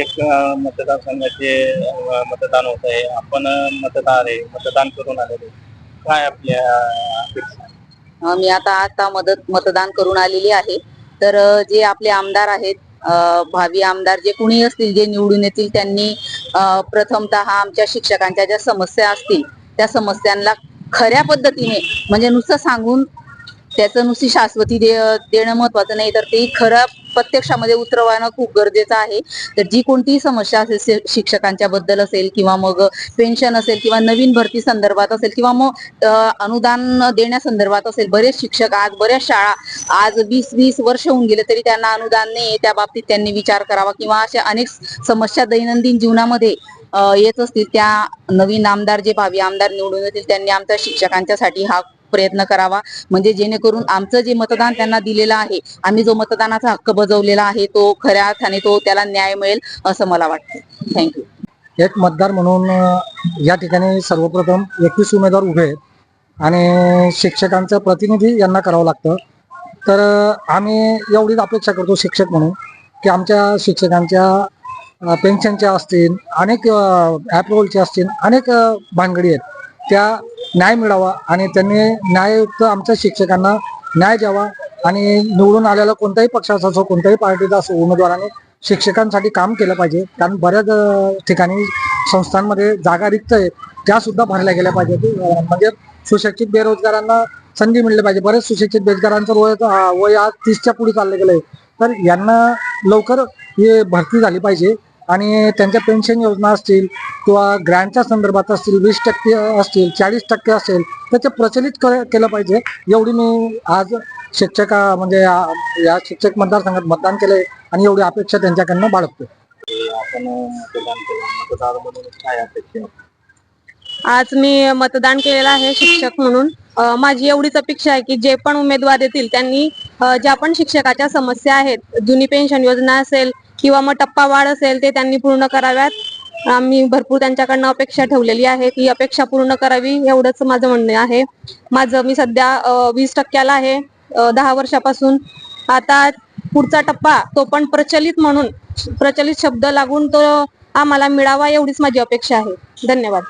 एक मतदारसंघाचे मतदान होत आहे. आपण मतदार आहे. मतदान करून आलेले काय आपल्या अपेक्षा मी आता आता मदत मतदान करून आलेली आहे. तर जे आपले आमदार आहेत भावी आमदार जे कुणी असतील जे निवडून येतील त्यांनी प्रथमत प्रथमतः आमच्या शिक्षकांच्या ज्या समस्या असतील त्या समस्यांना खऱ्या पद्धतीने म्हणजे नुसतं सांगून त्याचं नुसती शाश्वती दे- देणं महत्वाचं नाही तर ते खरं प्रत्यक्षामध्ये उतरवणं खूप गरजेचं आहे. तर जी कोणतीही समस्या असेल शिक्षकांच्या बद्दल असेल किंवा मग पेन्शन असेल किंवा नवीन भरती संदर्भात असेल किंवा मग अनुदान देण्यासंदर्भात असेल बरेच शिक्षक आज बऱ्याच शाळा आज वीस वीस वर्ष होऊन गेले तरी त्यांना अनुदान नाही त्या बाबतीत त्यांनी विचार करावा किंवा अशा अनेक समस्या दैनंदिन जीवनामध्ये येत असतील त्या नवीन आमदार जे भावी आमदार निवडून येतील त्यांनी आमच्या शिक्षकांच्यासाठी हा प्रयत्न करावा. म्हणजे जेणेकरून आमचं जे मतदान त्यांना दिलेलं आहे आम्ही जो मतदानाचा हक्क बजावलेला आहे तो खऱ्या अर्थाने तो त्याला न्याय मिळेल असं मला वाटतं. थँक्यू एक मतदार म्हणून या ठिकाणी सर्वप्रथम एकवीस उमेदवार उभे आहेत आणि शिक्षकांचं प्रतिनिधी यांना करावं लागतं. तर आम्ही एवढीच अपेक्षा करतो शिक्षक म्हणून की आमच्या शिक्षकांच्या पेन्शनच्या असतील अनेक ॲप्रुव्हलच्या असतील अनेक भानगडी आहेत. त्या न्याय मिळावा आणि त्यांनी न्याययुक्त आमच्या शिक्षकांना न्याय द्यावा आणि निवडून आलेला कोणत्याही पक्षाचा असो कोणत्याही पार्टीचा असो उमेदवाराने शिक्षकांसाठी काम केलं पाहिजे. कारण बऱ्याच ठिकाणी संस्थांमध्ये जागा रिक्त आहे त्या सुद्धा भरल्या गेल्या पाहिजेत. म्हणजे सुशिक्षित बेरोजगारांना संधी मिळली पाहिजे. बरेच सुशिक्षित बेरोजगारांचं वय वय आज तीसच्या पुढे चाललं गेलं आहे तर यांना लवकर हे भरती झाली पाहिजे. आणि त्यांच्या पेन्शन योजना असतील किंवा ग्रँटच्या संदर्भात असतील वीस टक्के असतील चाळीस टक्के असेल तर ते प्रचलित केलं पाहिजे. एवढी मी आज शिक्षका म्हणजे या- या शिक्षक मतदारसंघात मतदान केलंय आणि एवढी अपेक्षा त्यांच्याकडनं बाळगतो ते आपण अ, मतदान केलं. मतदार म्हणून काय अपेक्षा आहे? आज मी मतदान केलेलं आहे शिक्षक म्हणून. माझी एवढीच अपेक्षा आहे की जे पण उमेदवार येतील त्यांनी ज्या पण शिक्षकाच्या समस्या आहेत जुनी पेन्शन योजना असेल किंवा मग टप्पा वाढ असेल ते त्यांनी पूर्ण कराव्यात. आम्ही भरपूर त्यांच्याकडनं अपेक्षा ठेवलेली आहे ती अपेक्षा पूर्ण करावी एवढंच माझं म्हणणं आहे. माझं मी सध्या वीस टक्क्याला आहे. दहा वर्षापासून. आता पुढचा टप्पा तो पण प्रचलित म्हणून प्रचलित शब्द लागून तो आम्हाला मिळावा एवढीच माझी अपेक्षा आहे. धन्यवाद.